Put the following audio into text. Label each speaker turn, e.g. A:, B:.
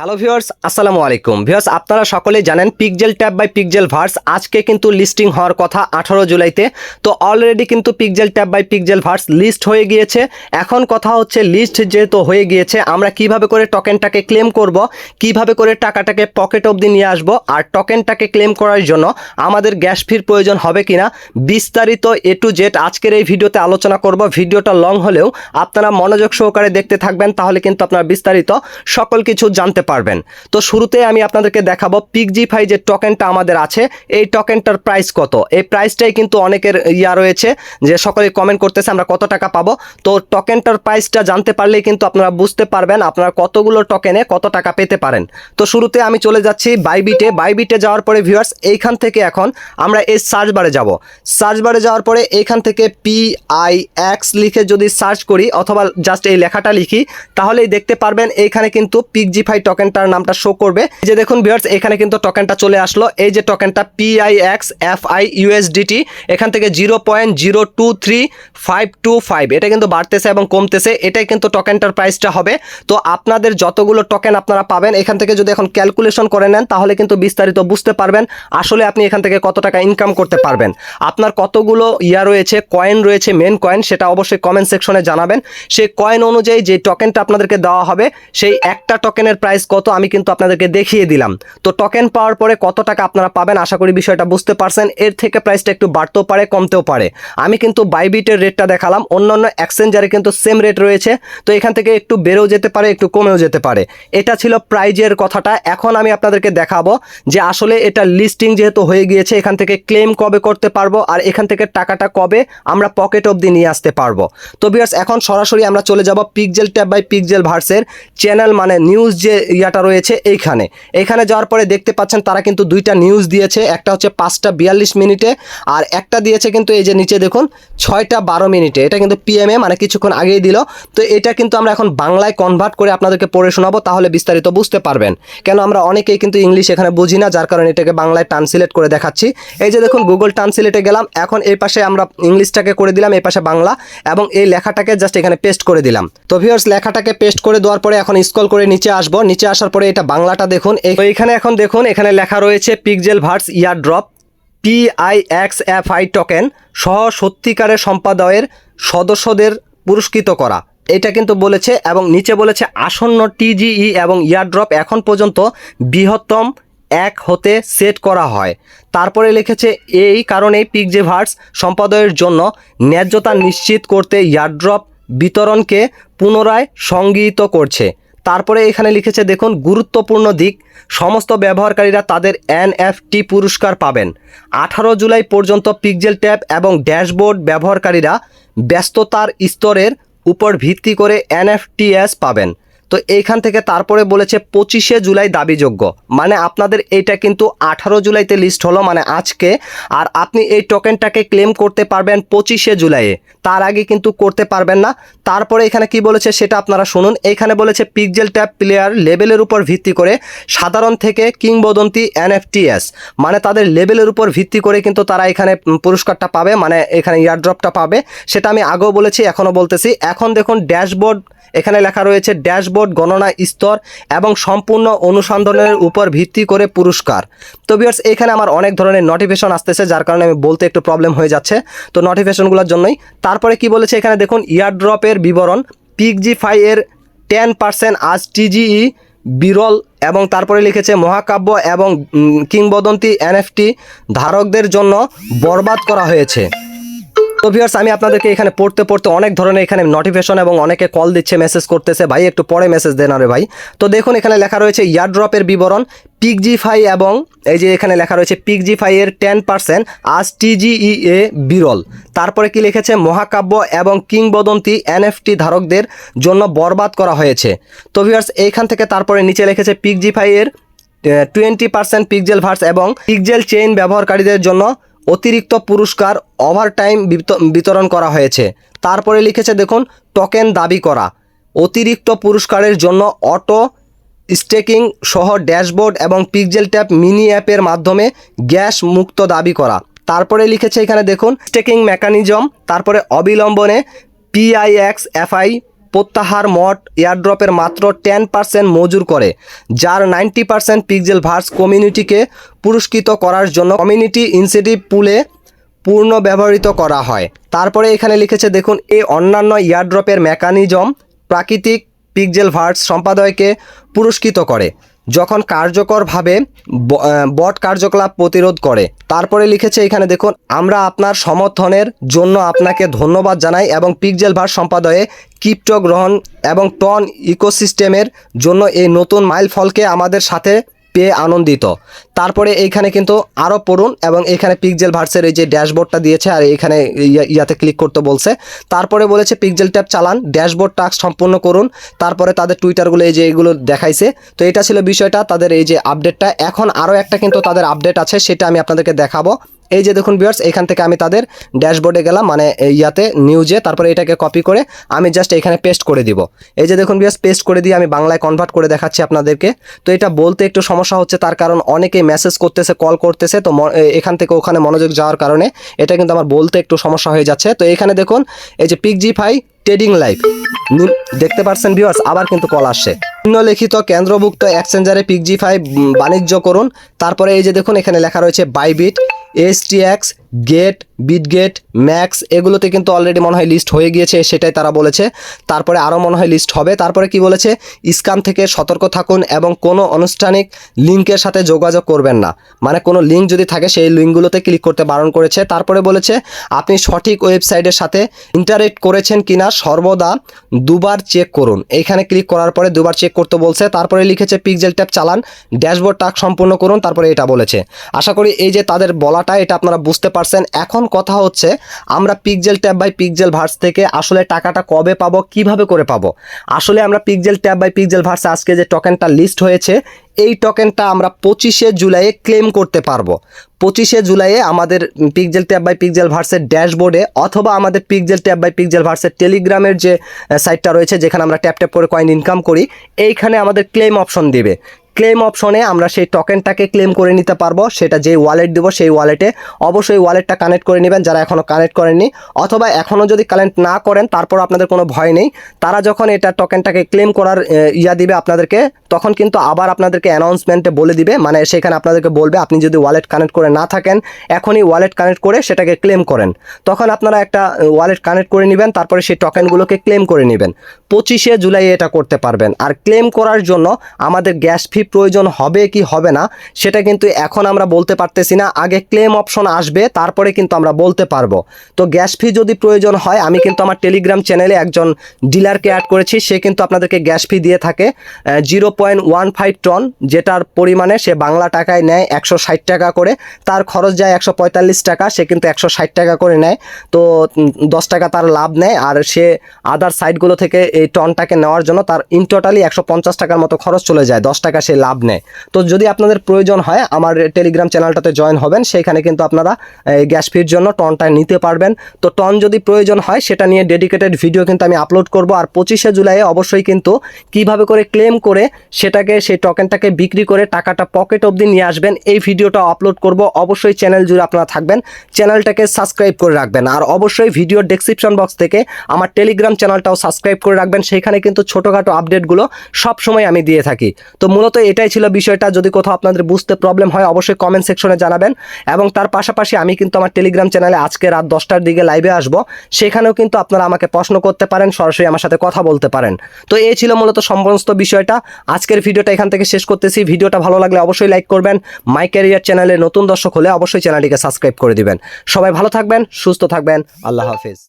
A: Hello viewers আসসালামু আলাইকুম। Viewers আপনারা সকলেই জানেন PixelTap by Pixelverse আজকে কিন্তু লিস্টিং হওয়ার কথা আঠারো জুলাইতে। তো অলরেডি কিন্তু PixelTap by Pixelverse list হয়ে গিয়েছে। এখন কথা হচ্ছে লিস্ট যেহেতু হয়ে গিয়েছে, আমরা কীভাবে করে টোকেনটাকে ক্লেম করব, কীভাবে করে টাকাটাকে পকেট অবধি নিয়ে আসব, আর টোকেনটাকে ক্লেম করার জন্য আমাদের গ্যাস ফির প্রয়োজন হবে কিনা, বিস্তারিত এ টু জেড আজকের এই ভিডিওতে আলোচনা করব। ভিডিওটা লং হলেও আপনারা মনোযোগ সহকারে দেখতে থাকবেন, তাহলে কিন্তু আপনারা বিস্তারিত সকল কিছু জানতে পারবেন। তো শুরুতে আমি আপনাদেরকে দেখাবো পিকজি ফাই যে টোকেনটা আমাদের আছে, এই টোকেনটার প্রাইস কত? এই প্রাইসটাই কিন্তু অনেকের ইয়া রয়েছে যে সকলে কমেন্ট করতেছে আমরা কত টাকা পাবো। তো টোকেনটার প্রাইসটা জানতে পারলেই কিন্তু আপনারা বুঝতে পারবেন আপনারা কতগুলো টোকেনে কত টাকা পেতে পারেন। তো শুরুতে আমি চলে যাচ্ছি বাইবিটে বাইবিটে যাওয়ার পরে ভিউয়ার্স এইখান থেকে এখন আমরা এই সার্চ বারে যাব। সার্চ বারে যাওয়ার পরে এইখান থেকে পি আই এক্স লিখে যদি সার্চ করি অথবা জাস্ট এই লেখাটা লিখি, তাহলেই দেখতে পারবেন এইখানে কিন্তু পিকজি ফাই টোকেনটার নামটা শো করবে। যে দেখুন ভিউয়ার্স এখানে কিন্তু টোকেনটা চলে আসলো। এই যে টোকেনটা পিআইএক্স এফ আই ইউএসডিটি এখান থেকে zero point zero two three five two five এটা কিন্তু বাড়তেছে এবং কমতেছে। এটাই কিন্তু টোকেনটার প্রাইসটা হবে। তো আপনাদের যতগুলো টোকেন আপনারা পাবেন, এখান থেকে যদি এখন ক্যালকুলেশন করে নেন, তাহলে কিন্তু বিস্তারিত বুঝতে পারবেন আসলে আপনি এখান থেকে কত টাকা ইনকাম করতে পারবেন। আপনার কতগুলো ইয়া রয়েছে কয়েন রয়েছে মেন কয়েন সেটা অবশ্যই কমেন্ট সেকশনে জানাবেন। সেই কয়েন অনুযায়ী যে টোকেনটা আপনাদেরকে দেওয়া হবে, সেই একটা টোকেনের প্রাইস কত আমি কিন্তু আপনাদেরকে দেখিয়ে দিলাম। তো টোকেন পাওয়ার পরে কত টাকা আপনারা পাবেন, আশা করি বিষয়টা বুঝতে পারছেন। এর থেকে প্রাইসটা একটু বাড়তেও পারে, কমতেও পারে। আমি কিন্তু বাইবিটের রেটটা দেখালাম, অন্যান্য এক্সচেঞ্জারে কিন্তু সেম রেট রয়েছে। তো এখান থেকে একটু বেড়েও যেতে পারে, একটু কমেও যেতে পারে। এটা ছিল প্রাইজের কথাটা। এখন আমি আপনাদেরকে দেখাবো যে আসলে এটা লিস্টিং যেহেতু হয়ে গিয়েছে, এখান থেকে ক্লেম কবে করতে পারব আর এখান থেকে টাকাটা কবে আমরা পকেট অবধি নিয়ে আসতে পারব। তো বিয়ার্স এখন সরাসরি আমরা চলে যাব পিকজেল ট্যাব বাই পিকজেল ভার্সের চ্যানেল মানে নিউজ যে ইয়াটা রয়েছে এইখানে। এখানে যাওয়ার পরে দেখতে পাচ্ছেন তারা কিন্তু দুইটা নিউজ দিয়েছে। একটা হচ্ছে পাঁচটা বিয়াল্লিশ মিনিটে আর একটা দিয়েছে কিন্তু এই যে নিচে দেখুন, ছয়টা বারো মিনিটে। এটা কিন্তু পিএমএ মানে কিছুক্ষণ আগেই দিল। তো এটা কিন্তু আমরা এখন বাংলায় কনভার্ট করে আপনাদেরকে পড়ে শোনাবো, তাহলে বিস্তারিত বুঝতে পারবেন। কেন আমরা অনেকেই কিন্তু ইংলিশ এখানে বুঝি না, যার কারণে এটাকে বাংলায় ট্রান্সলেট করে দেখাচ্ছি। এই যে দেখুন গুগল ট্রান্সলেটে গেলাম। এখন এই পাশে আমরা ইংলিশটাকে করে দিলাম, এই পাশে বাংলা। এবং এই লেখাটাকে জাস্ট এখানে পেস্ট করে দিলাম। তো ভিউয়ার্স লেখাটাকে পেস্ট করে দেওয়ার পরে এখন স্ক্রল করে নিচে আসব। নিচে আসার পরে এটা বাংলাটা দেখুন। এই- তো এখানে দেখুন, এখানে লেখা রয়েছে Pixelverse airdrop PIXFI token সহ সত্যিকারের সম্পাদয়ের সদস্যদের পুরস্কৃত করা। এটা কিন্তু বলেছে এবং নিচে বলেছে আসন্ন টিজিই এবং ইয়ারড্রপ এখন পর্যন্ত বৃহত্তম এক হতে সেট করা হয়। তারপরে লিখেছে এই কারণেই পিকজে ভার্স সম্পাদয়ের জন্য ন্যায্যতা নিশ্চিত করতে ইয়ারড্রপ বিতরণকে পুনরায় সংগৃহীত করছে। তারপরে এখানে লিখেছে, দেখুন, গুরুত্বপূর্ণ দিক, সমস্ত ব্যবহারকারীরা তাদের এনএফটি পুরস্কার পাবেন। আঠারো জুলাই পর্যন্ত পিকজেল ট্যাব এবং ড্যাশবোর্ড ব্যবহারকারীরা ব্যস্ততার স্তরের উপর ভিত্তি করে এনএফটিএস পাবেন। তো এইখান থেকে তারপরে বলেছে পঁচিশে জুলাই দাবিযোগ্য। মানে আপনাদের এইটা কিন্তু আঠারো জুলাইতে লিস্ট হলো মানে আজকে। আর আপনি এই টোকেনটাকে ক্লেম করতে পারবেন পঁচিশে জুলাইয়ে। তার আগে কিন্তু করতে পারবেন না। তারপরে এখানে কি বলেছে সেটা আপনারা শুনুন। এইখানে বলেছে পিকজেল ট্যাব প্লেয়ার লেভেলের উপর ভিত্তি করে সাধারণ থেকে কিংবদন্তি এনএফটিএস মানে তাদের লেভেলের উপর ভিত্তি করে কিন্তু তারা এখানে পুরস্কারটা পাবে মানে এখানে ইয়ারড্রপটা পাবে। সেটা আমি আগেও বলেছি, এখনও বলতেছি। এখন দেখুন ড্যাশবোর্ড এখানে লেখা রয়েছে ড্যাশবোর্ড, গণনা স্তর এবং সম্পূর্ণ অনুসন্ধানের উপর ভিত্তি করে পুরস্কার। তো বিয়ার্স এখানে আমার অনেক ধরনের নোটিফিকেশন আসতেছে, যার কারণে আমি বলতে একটু প্রবলেম হয়ে যাচ্ছে। তো নোটিফিকেশনগুলোর জন্যই। তারপরে কি বলেছে? এখানে দেখুন ইয়ারড্রপের বিবরণ পিকজি ফাই এর টেন পার্সেন্ট আজ টিজিই বিরল এবং তারপরে লিখেছে, মহাকাব্য এবং কিংবদন্তি এনএফটি ধারকদের জন্য বরবাদ করা হয়েছে। তো ভিউয়ার্স আমি আপনাদেরকে এখানে পড়তে পড়তে অনেক ধরনের এখানে নোটিফিকেশন এবং অনেকে কল দিচ্ছে মেসেজ করতেছে। ভাই, একটু পরে মেসেজ দেন আরে ভাই। তো দেখুন, এখানে লেখা রয়েছে ইয়ারড্রপের বিবরণ পিকজি ফাই এবং এই যে এখানে লেখা রয়েছে পিকজি ফাই এর টেন পার্সেন্ট আজ টিজিই এ বিরল। তারপরে কি লিখেছে? মহাকাব্য এবং কিংবদন্তি এনএফটি ধারকদের জন্য বরবাদ করা হয়েছে। তো ভিউয়ার্স এইখান থেকে তারপরে নিচে লিখেছে পিকজি ফাই এর টোয়েন্টি পার্সেন্ট পিকজেল ভার্স এবং পিকজেল চেইন ব্যবহারকারীদের জন্য অতিরিক্ত পুরস্কার ওভারটাইম বিত- বিতরণ করা হয়েছে। তারপরে লিখেছে, দেখুন টোকেন দাবি করা। অতিরিক্ত পুরস্কারের জন্য অটো স্টেকিং সহ ড্যাশবোর্ড এবং পিকজেল ট্যাপ মিনি অ্যাপের মাধ্যমে গ্যাস মুক্ত দাবি করা। তারপরে লিখেছে এখানে, দেখুন স্টেকিং মেকানিজম তারপরে অবিলম্বনে পিআইএক্স এফআই প্রত্যাহার মড এয়ারড্রপের মাত্র টেন পার্সেন্ট মজুর করে, যার নাইনটি পার্সেন্ট পিকজেল ভার্স কমিউনিটিকে পুরস্কৃত করার জন্য কমিউনিটি ইনসেটিভ পুলে পূর্ণ ব্যবহৃত করা হয়। তারপরে এখানে লিখেছে, দেখুন, এই অন্যান্য ইয়ারড্রপের মেকানিজম প্রাকৃতিক পিকজেল ভার্স সম্পাদয়কে পুরস্কৃত করে। যখন কার্যকরভাবে বট কার্যকলাপ প্রতিরোধ করে। তারপরে লিখেছে এখানে দেখুন, আমরা আপনার সমর্থনের জন্য আপনাকে ধন্যবাদ জানাই এবং পিকজেল ভার সম্পাদয়ে ক্রিপ্টো গ্রহণ এবং টন ইকোসিস্টেমের জন্য এই নতুন মাইল ফলকে আমাদের সাথে পেয়ে আনন্দিত। তারপরে এইখানে কিন্তু আরও পড়ুন এবং এখানে পিকজেল ভার্সের এই যে ড্যাশবোর্ডটা দিয়েছে আর এখানে ইয়া- ইয়াতে ক্লিক করতে বলছে। তারপরে বলেছে পিকজেল ট্যাব চালান, ড্যাশবোর্ড টাস্ক সম্পূর্ণ করুন। তারপরে তাদের টুইটারগুলো এই যে এগুলো দেখাইছে। তো এটা ছিল বিষয়টা, তাদের এই যে আপডেটটা এখন আরও একটা কিন্তু তাদের আপডেট আছে, সেটা আমি আপনাদেরকে দেখাবো। এই যে দেখুন ভিউয়ার্স এখান থেকে আমি তাদের ড্যাশবোর্ডে গেলাম মানে ইয়াতে নিউজে তারপরে এটাকে কপি করে আমি জাস্ট এখানে পেস্ট করে দিব। এই যে দেখুন ভিউয়ার্স পেস্ট করে দিয়ে আমি বাংলায় কনভার্ট করে দেখাচ্ছি আপনাদেরকে। তো এটা বলতে একটু সমস্যা হচ্ছে, তার কারণ অনেকেই মেসেজ করতেছে কল করতেছে, তো এখান থেকে ওখানে মনোযোগ যাওয়ার কারণে এটা কিন্তু আমার বলতে একটু সমস্যা হয়ে যাচ্ছে। তো এখানে দেখুন, এই যে PixFi trading live দেখতে পাচ্ছেন ভিউয়ার্স আবার কিন্তু কল আসছে। নিম্নলিখিত কেন্দ্রভুক্ত এক্সচেঞ্জারে পিক জি ফাই বাণিজ্য করুন। তারপরে এই যে দেখুন, এখানে লেখা রয়েছে Bybit STX Gate Bitget max এগুলোতে কিন্তু অলরেডি মনে হয় লিস্ট হয়ে গিয়েছে, সেটাই তারা বলেছে। তারপরে আরও মনে হয় লিস্ট হবে। তারপরে কি বলেছে? স্ক্যাম থেকে সতর্ক থাকুন এবং কোনো আনুষ্ঠানিক লিঙ্কের সাথে যোগাযোগ করবেন না। মানে কোনো লিঙ্ক যদি থাকে, সেই লিঙ্কগুলোতে ক্লিক করতে বারণ করেছে। তারপরে বলেছে, আপনি সঠিক ওয়েবসাইটের সাথে ইন্টারেক্ট করেছেন কিনা, সর্বদা দুবার চেক করুন। এইখানে ক্লিক করার পরে দুবার চেক করতে বলছে। তারপরে লিখেছে পিকজেল ট্যাপ চালান ড্যাশবোর্ড টাক সম্পূর্ণ করুন, তারপরে এটা বলেছে। আশা করি এই যে তাদের বলাটা, এটা আপনারা বুঝতে পারছেন। এখন কথা হচ্ছে, আমরা PixelTap by Pixelverse থেকে আসলে টাকাটা কবে পাবো, কীভাবে করে পাবো? আসলে আমরা পিকজেল ট্যাব বাই পিকজেল ভার্সে আজকে যে টোকেনটা লিস্ট হয়েছে, এই টোকেনটা আমরা পঁচিশে জুলাইয়ে ক্লেম করতে পারব। পঁচিশে জুলাইয়ে আমাদের পিকজেল ট্যাব বাই পিকজেল ভার্সের ড্যাশবোর্ডে অথবা আমাদের পিকজেল ট্যাব বাই পিকজেল ভার্সের টেলিগ্রামের যে সাইটটা রয়েছে, যেখানে আমরা ট্যাপ ট্যাপ করে কয়েন ইনকাম করি, এইখানে আমাদের ক্লেম অপশন দিবে। ক্লেম অপশনে আমরা সেই টোকেনটাকে ক্লেম করে নিতে পারব, সেটা যেই ওয়ালেট দেবো সেই ওয়ালেটে অবশ্যই ওয়ালেটটা কানেক্ট করে নেবেন যারা এখনও কানেক্ট করেননি, অথবা এখনও যদি কানেক্ট না করেন, তারপর আপনাদের কোনো ভয় নেই। তারা যখন এটা টোকেনটাকে ক্লেম করার ইয়া দিবে আপনাদেরকে, তখন কিন্তু আবার আপনাদেরকে অ্যানাউন্সমেন্টে বলে দিবে মানে সেখানে আপনাদেরকে বলবে, আপনি যদি ওয়ালেট কানেক্ট করে না থাকেন, এখনই ওয়ালেট কানেক্ট করে সেটাকে ক্লেম করেন। তখন আপনারা একটা ওয়ালেট কানেক্ট করে নেবেন, তারপরে সেই টোকেনগুলোকে ক্লেম করে নেবেন। পঁচিশে জুলাই এটা করতে পারবেন। আর ক্লেম করার জন্য আমাদের গ্যাস ফি প্রয়োজন হবে কি হবে না, সেটা কিন্তু এখন আমরা বলতে পারতেছি না। আগে ক্লেম অপশন আসবে, তারপরে কিন্তু আমরা বলতে পারব। তো গ্যাস ফি যদি প্রয়োজন হয়, আমি কিন্তু আমার টেলিগ্রাম চ্যানেলে একজন ডিলারকে অ্যাড করেছি, সে কিন্তু আপনাদেরকে গ্যাস ফি দিয়ে থাকে zero point one five ton যেটার পরিমাণে সে বাংলা টাকায় নেয় একশো ষাট টাকা করে। তার খরচ যায় একশো পঁয়তাল্লিশ টাকা, সে কিন্তু একশো ষাট টাকা করে নেয়। তো দশ টাকা তার লাভ নেয়, আর সে আদার সাইডগুলো থেকে এই টনটাকে নেওয়ার জন্য তার ইন টোটালি একশো পঞ্চাশ টাকার মতো খরচ চলে যায়, দশ টাকা লাভ নেয়। তো যদি আপনাদের প্রয়োজন হয়, আমার টেলিগ্রাম চ্যানেলটাতে জয়েন হবেন সেইখানে কিন্তু আপনারা এই গ্যাস ফির জন্য টনটা নিতে পারবেন। তো টন যদি প্রয়োজন হয়, সেটা নিয়ে ডেডিকেটেড ভিডিও কিন্তু আমি আপলোড করব। আর পঁচিশে জুলাইয়ে অবশ্যই কিন্তু কীভাবে করে ক্লেম করে, সেটাকে, সেই টোকেনটাকে বিক্রি করে টাকাটা পকেট অবধি নিয়ে আসবেন, এই ভিডিওটা আপলোড করব। অবশ্যই চ্যানেল জুড়ে আপনারা থাকবেন, চ্যানেলটাকে সাবস্ক্রাইব করে রাখবেন। আর অবশ্যই ভিডিওর ডেসক্রিপশন বক্স থেকে আমার টেলিগ্রাম চ্যানেলটাও সাবস্ক্রাইব করে রাখবেন। সেখানে কিন্তু ছোটোখাটো আপডেটগুলো সব সময় আমি দিয়ে থাকি। তো মূলত এটাই ছিল বিষয়টা। যদি কোথাও আপনাদের বুঝতে প্রবলেম হয়, অবশ্যই কমেন্ট সেকশনে জানাবেন। এবং তার পাশাপাশি আমি কিন্তু আমার টেলিগ্রাম চ্যানেলে আজকে রাত দশটার দিকে লাইভে আসব। সেখানেও কিন্তু আপনারা আমাকে প্রশ্ন করতে পারেন, সরাসরি আমার সাথে কথা বলতে পারেন। তো এই ছিল মূলত সমস্ত বিষয়টা। আজকের ভিডিওটা এখান থেকে শেষ করতেছি। ভিডিওটা ভালো লাগলে অবশ্যই লাইক করবেন। মাই ক্যারিয়ার চ্যানেলে নতুন দর্শক হলে অবশ্যই চ্যানেলটিকে সাবস্ক্রাইব করে দিবেন। সবাই ভালো থাকবেন, সুস্থ থাকবেন। আল্লাহ হাফিজ।